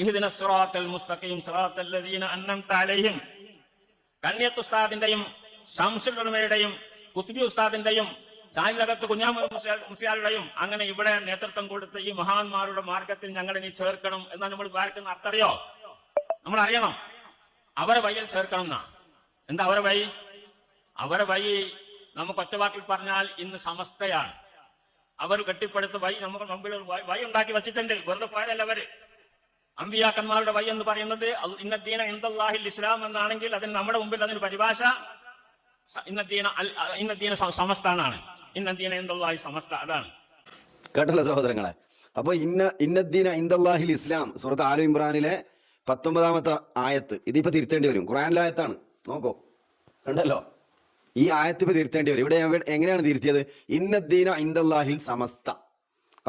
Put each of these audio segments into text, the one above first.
ഇഹ്ദിന സിറാത്തൽ മുസ്തഖീം സിറാത്തൽ ലദീന അൻഅംത അലൈഹിം. കണ്യത്ത് ഉസ്താദിന്റെയും ശംസുലമയുടെയും കുത്തുബി ഉസ്താദിന്റെയും ചായലകത്ത് കുഞ്ഞാമത് മുസ്ലിയാരുടെയും അങ്ങനെ ഇവിടെ നേതൃത്വം കൊടുത്ത ഈ മഹാന്മാരുടെ മാർഗത്തിൽ ഞങ്ങൾ ഇനി ചേർക്കണം എന്ന് നമ്മൾ വിചാരിക്കുന്ന അർത്ഥറിയോ നമ്മൾ അറിയണം അവരെ വഴിയിൽ ചേർക്കണം എന്നാ. എന്താ അവരെ വഴി? അവരെ വഴി നമുക്ക് ഒറ്റവാക്കിൽ പറഞ്ഞാൽ ഇന്ന് സമസ്തയാണ്. അവർ കെട്ടിപ്പടുത്ത വഴി നമുക്ക് മുമ്പിൽ വഴി ഉണ്ടാക്കി വെച്ചിട്ടുണ്ട്. വെറുതെ പോയതല്ല അവർ. അമ്പിയാക്കന്മാരുടെ വഴി എന്ന് പറയുന്നത് ഇന്നദ്ദീന എന്തല്ലാഹിൽ ഇസ്ലാം എന്നാണെങ്കിൽ അതിന് നമ്മുടെ മുമ്പിൽ അതിന് പരിഭാഷ ഇന്നദ്ദീന ഇന്നദ്ദീന സമസ്താനാണ് ഇന്നദ്ദീന എന്തല്ലാഹി സമസ്ത അതാണ്. കേട്ടല്ലോ സഹോദരങ്ങളെ. അപ്പൊ ഇന്ന ഇന്നദ്ദീന ഇന്ദല്ലാഹിൽ ഇസ്ലാം സുഹൃത്ത് ആലു ഇമ്രാനിലെ പത്തൊമ്പതാമത്തെ ആയത്ത്. ഇതിപ്പോ തിരുത്തേണ്ടി വരും. ഖുറാനിലായത്താണ് നോക്കോ. കണ്ടല്ലോ? ഈ ആയത്ത് ഇപ്പൊ തിരുത്തേണ്ടി വരും. ഇവിടെ എങ്ങനെയാണ് തിരുത്തിയത്? ഇന്നദ്ദീന ഇന്ദല്ലാഹിൽ സമസ്ത.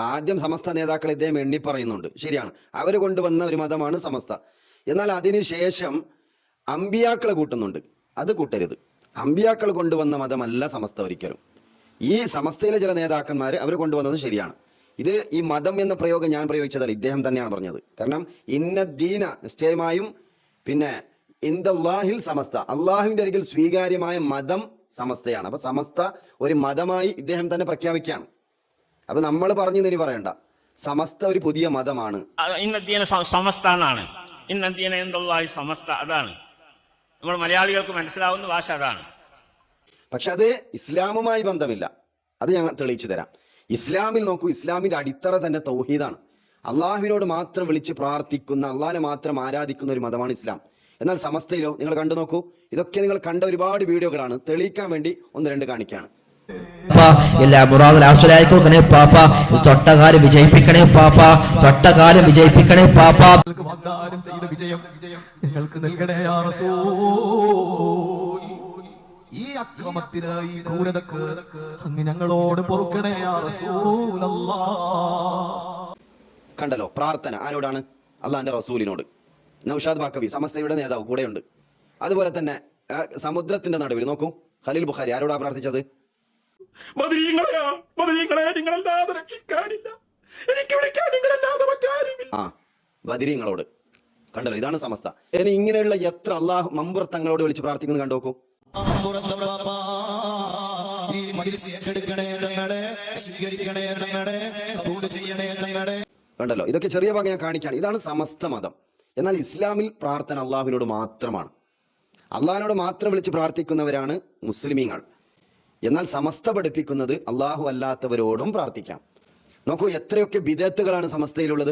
ആദ്യം സമസ്ത നേതാക്കൾ ഇദ്ദേഹം എണ്ണി പറയുന്നുണ്ട്. ശരിയാണ്. അവർ കൊണ്ടുവന്ന ഒരു മതമാണ് സമസ്ത. എന്നാൽ അതിനുശേഷം അമ്പിയാക്കളെ കൂട്ടുന്നുണ്ട്. അത് കൂട്ടരുത്. അമ്പിയാക്കൾ കൊണ്ടുവന്ന മതമല്ല സമസ്ത ഒരിക്കലും. ഈ സമസ്തയിലെ ചില നേതാക്കന്മാർ അവർ കൊണ്ടുവന്നത് ശരിയാണ്. ഇത് ഈ മതം എന്ന പ്രയോഗം ഞാൻ പ്രയോഗിച്ചതല്ല. ഇദ്ദേഹം തന്നെയാണ് പറഞ്ഞത്. കാരണം ഇന്ന ദീന നിശ്ചയമായും പിന്നെ ഇന്ദാഹിൽ സമസ്ത. അള്ളാഹുവിന്റെ അരികിൽ സ്വീകാര്യമായ മതം സമസ്തയാണ്. അപ്പൊ സമസ്ത ഒരു മതമായി ഇദ്ദേഹം തന്നെ പ്രഖ്യാപിക്കുകയാണ്. അപ്പൊ നമ്മൾ പറഞ്ഞു ഇനി പറയണ്ട. സമസ്ത ഒരു പുതിയ മതമാണ്. ഇന്നത്തെ സമസ്ത എന്നാണ്. ഇന്ദല്ലാഹി സമസ്ത അതാണ്. നമ്മൾ മലയാളികൾക്ക് മനസ്സിലാവുന്ന ഭാഷ അതാണ്. പക്ഷെ അത് ഇസ്ലാമുമായി ബന്ധമില്ല. അത് ഞങ്ങൾ തെളിയിച്ചു തരാം. ഇസ്ലാമിൽ നോക്കൂ ഇസ്ലാമിന്റെ അടിത്തറ തന്നെ തൗഹീദാണ്. അള്ളാഹുവിനോട് മാത്രം വിളിച്ച് പ്രാർത്ഥിക്കുന്ന അള്ളാഹിനെ മാത്രം ആരാധിക്കുന്ന ഒരു മതമാണ് ഇസ്ലാം. എന്നാൽ സമസ്തയിലോ നിങ്ങൾ കണ്ടു നോക്കൂ ഇതൊക്കെ നിങ്ങൾ കണ്ട ഒരുപാട് വീഡിയോകളാണ്. തെളിയിക്കാൻ വേണ്ടി ഒന്ന് രണ്ട് കാണിക്കുകയാണ്. എല്ലാ മുറാദ് ആസ്വലായി കൊടുക്കണേ പാപ്പ തൊട്ടകാലം വിജയിപ്പിക്കണേ പാപ്പ. തൊട്ടകാലം വിജയിപ്പിക്കണേ പാപ്പ. നിങ്ങൾക്ക് വാഗ്ദാനം ചെയ്ത വിജയം നിങ്ങൾക്ക് നൽകണേ യാ റസൂൽ. ഈ അക്രമത്തിന് ഈ ക്രൂരതക്ക് അങ്ങ് ഞങ്ങളോട് പൊറുക്കണേ കണ്ടല്ലോ പ്രാർത്ഥന ആരോടാണ്? അള്ളാഹിന്റെ റസൂലിനോട്. നൌഷാദ് ബാക്കവി സമസ്തയുടെ നേതാവ് കൂടെയുണ്ട്. അതുപോലെ തന്നെ സമുദ്രത്തിന്റെ നടുവിൽ നോക്കൂ. ഖലീൽ ബുഖാരി ആരോടാ പ്രാർത്ഥിച്ചത്? ബദരീങ്ങളെയാ ബദരീങ്ങളെ നിങ്ങളല്ലാതെ രക്ഷിക്കാനില്ല. എനിക്ക് വിളിക്കാൻ നിങ്ങളല്ലാതെ മറ്റാരുമില്ല ആ ബദിരീങ്ങളോട് കണ്ടല്ലോ ഇതാണ് സമസ്ത. ഇനി ഇങ്ങനെയുള്ള എത്ര അള്ളാഹ് മമ്പുറത്തങ്ങളോട് തങ്ങളോട് വിളിച്ച് പ്രാർത്ഥിക്കുന്നത് കണ്ടോക്കൂ ഈ മജിലിസ് ഏറ്റെടുക്കണേ തങ്ങളെ സ്വീകരിക്കണേ തങ്ങളെ കബൂൾ ചെയ്യണേ തങ്ങളെ. കണ്ടല്ലോ ഇതൊക്കെ ചെറിയ ഭാഗം ഞാൻ കാണിക്കുകയാണ് ഇതാണ് സമസ്ത മതം. എന്നാൽ ഇസ്ലാമിൽ പ്രാർത്ഥന അള്ളാഹുവിനോട് മാത്രമാണ്. അള്ളാഹിനോട് മാത്രം വിളിച്ച് പ്രാർത്ഥിക്കുന്നവരാണ് മുസ്ലിമീങ്ങൾ. എന്നാൽ സമസ്ത പഠിപ്പിക്കുന്നത് അള്ളാഹു അല്ലാത്തവരോടും പ്രാർത്ഥിക്കാം. നോക്കൂ എത്രയൊക്കെ വിദേത്തുകളാണ് സമസ്തയിലുള്ളത്?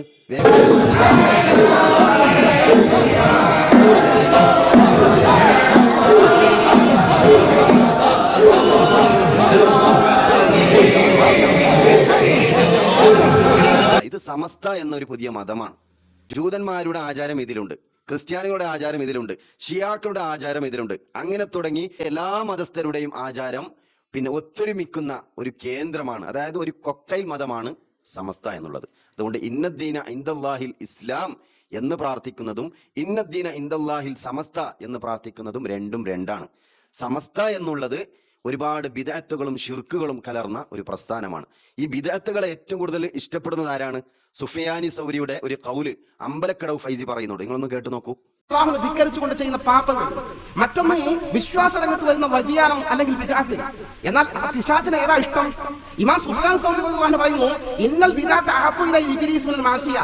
ഇത് സമസ്ത എന്നൊരു പുതിയ മതമാണ്. ജൂതന്മാരുടെ ആചാരം ഇതിലുണ്ട്. ക്രിസ്ത്യാനികളുടെ ആചാരം ഇതിലുണ്ട്. ഷിയാക്കളുടെ ആചാരം ഇതിലുണ്ട്. അങ്ങനെ തുടങ്ങി എല്ലാ മതസ്ഥരുടെയും ആചാരം പിന്നെ ഒത്തൊരുമിക്കുന്ന ഒരു കേന്ദ്രമാണ് അതായത് ഒരു കൊക്കൈൽ മതമാണ് സമസ്ത എന്നുള്ളത്. അതുകൊണ്ട് ഇന്നദ്ദീന ഇന്ദല്ലാഹിൽ ഇസ്ലാം എന്ന് പ്രാർത്ഥിക്കുന്നതും ഇന്നദ്ദീന ഇന്ദല്ലാഹിൽ സമസ്ത എന്ന് പ്രാർത്ഥിക്കുന്നതും രണ്ടും രണ്ടാണ്. സമസ്ത എന്നുള്ളത് ഒരുപാട് ബിദാത്തുകളും ഷിർക്കുകളും കലർന്ന ഒരു പ്രസ്ഥാനമാണ്. ഈ ബിദാത്തുകളെ ഏറ്റവും കൂടുതൽ ഇഷ്ടപ്പെടുന്നത് ആരാണ്? സുഫിയാനി സൗരിയുടെ ഒരു കൗൽ അമ്പലക്കടവ് ഫൈസി പറയുന്നുണ്ട്. നിങ്ങളൊന്ന് കേട്ടു നോക്കൂ. അള്ളാഹുവിനെ ധിക്കരിച്ചുകൊണ്ട് ചെയ്യുന്ന പാപങ്ങൾ. മറ്റൊന്ന് ഈ വിശ്വാസ രംഗത്ത് വരുന്ന വ്യതിയാനം അല്ലെങ്കിൽ വിദാത്ത്. എന്നാൽ പിശാചിന് ഏതാ ഇഷ്ടം? ഇമാം സുഫിയാൻ സൗദി റളിയല്ലാഹു പറയുന്നു ഇന്നൽ വിദാത്ത് അഹബ്ബു ഇലൈ ഇബ്ലീസ് മാസിയ.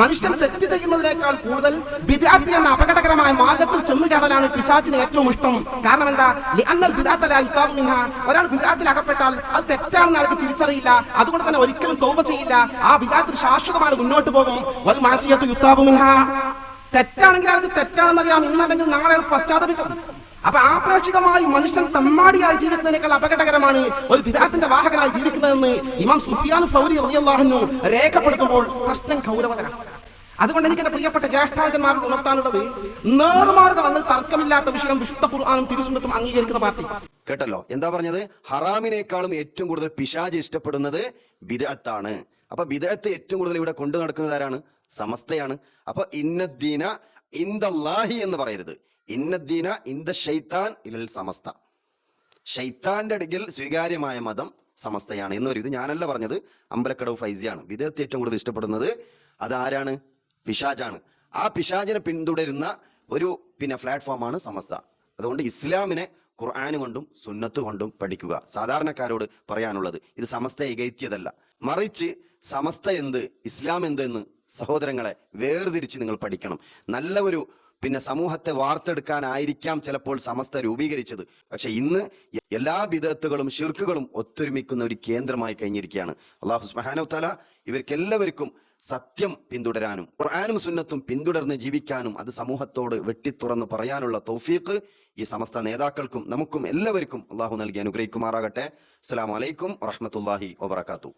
മനുഷ്യൻ തെറ്റ് ചെയ്യുന്നതിനേക്കാൾ കൂടുതൽ വിദാത്ത് എന്ന അപകടകരമായ മാർഗത്തിൽ ചെന്നു ചാടലാണ് പിശാചിന് ഏറ്റവും ഇഷ്ടം. കാരണം എന്താ? ലിഅന്നൽ വിദാത്ത ലാ യുതാബു മിൻഹാ. ഒരാൾ വിദാത്തിൽ അകപ്പെട്ടാൽ അത് തെറ്റാണെന്ന് അയാൾക്ക് തിരിച്ചറിയില്ല. അതുകൊണ്ട് തന്നെ ഒരിക്കലും തോപ ചെയ്യില്ല. ആ വിദാത്തിൽ ശാശ്വതമായി മുന്നോട്ട് പോകും. വൽ മാസിയത്തു യുതാബു മിൻഹാ. തെറ്റാണെങ്കിൽ അത് തെറ്റാണെന്നറിയാം. ഇന്നല്ലെങ്കിൽ നാളെ പശ്ചാത്തപിക്കും. അപ്പൊ ആപേക്ഷികമായി മനുഷ്യൻ തമ്മാടിയായി ജീവിക്കുന്നതിനേക്കാൾ അപകടകരമാണ് ഒരു പിതാത്തിന്റെ വാഹകനായി ജീവിക്കുന്നതെന്ന് ഇമാം സുഫിയാൻ സൗരി റളിയല്ലാഹു രേഖപ്പെടുത്തുമ്പോൾ പ്രശ്നം ഗൗരവതരാണ് അതുകൊണ്ട് എനിക്ക് എന്റെ പ്രിയപ്പെട്ട ജ്യേഷ്ഠാജന്മാരോട് ഉണർത്താനുള്ളത് നേർമാർഗം വന്ന് തർക്കമില്ലാത്ത വിഷയം വിശുദ്ധ ഖുർആാനും തിരുസുന്നത്തും അംഗീകരിക്കുന്ന പാർട്ടി. കേട്ടല്ലോ? എന്താ പറഞ്ഞത്? ഹറാമിനേക്കാളും ഏറ്റവും കൂടുതൽ പിശാജ് ഇഷ്ടപ്പെടുന്നത് ബിദഅത്താണ് അപ്പൊ ബിദഅത്ത് ഏറ്റവും കൂടുതൽ ഇവിടെ കൊണ്ടു നടക്കുന്നത് ആരാണ്? സമസ്തയാണ്. അപ്പൊ ഇന്നദ്ദീന ഇന്ദല്ലാഹി എന്ന് പറയരുത്. ഇന്നദ്ദീന ഇന്ദ ഷൈത്താൻ ഇലൽ സമസ്ത. ഷൈത്താന്റെ അടുക്കൽ സ്വീകാര്യമായ മതം സമസ്തയാണ് എന്ന് പറയും ഇത് ഞാനല്ല പറഞ്ഞത് അമ്പലക്കടവ് ഫൈസിയാണ്. വിദേഹത്തെ ഏറ്റവും കൂടുതൽ ഇഷ്ടപ്പെടുന്നത് അത് ആരാണ് പിശാജാണ്. ആ പിശാജിനെ പിന്തുടരുന്ന ഒരു പിന്നെ പ്ലാറ്റ്ഫോമാണ് സമസ്ത. അതുകൊണ്ട് ഇസ്ലാമിനെ ഖുർആൻ കൊണ്ടും സുന്നത്ത് കൊണ്ടും പഠിക്കുക. സാധാരണക്കാരോട് പറയാനുള്ളത് ഇത് സമസ്ത ഏകൈത്യതല്ല മറിച്ച് സമസ്ത എന്ത്? ഇസ്ലാം എന്ത് എന്ന് സഹോദരങ്ങളെ വേർതിരിച്ച് നിങ്ങൾ പഠിക്കണം. നല്ല ഒരു പിന്നെ സമൂഹത്തെ വാർത്തെടുക്കാനായിരിക്കാം ചിലപ്പോൾ സമസ്ത രൂപീകരിച്ചത്. പക്ഷെ ഇന്ന് എല്ലാ വിധത്തുകളും ഷിർക്കുകളും ഒത്തൊരുമിക്കുന്ന ഒരു കേന്ദ്രമായി കഴിഞ്ഞിരിക്കുകയാണ്. അള്ളാഹു സുബ്ഹാനഹു തആല ഇവർക്കെല്ലാവർക്കും സത്യം പിന്തുടരാനും ഖുർആാനും സുന്നത്തും പിന്തുടർന്ന് ജീവിക്കാനും അത് സമൂഹത്തോട് വെട്ടിത്തുറന്ന് പറയാനുള്ള തൗഫീഖ് ഈ സമസ്ത നേതാക്കൾക്കും നമുക്കും എല്ലാവർക്കും അള്ളാഹു നൽകി അനുഗ്രഹിക്കുമാറാകട്ടെ. അസ്സലാമു അലൈക്കും വറഹ്മത്തുള്ളാഹി വബറകാതുഹു.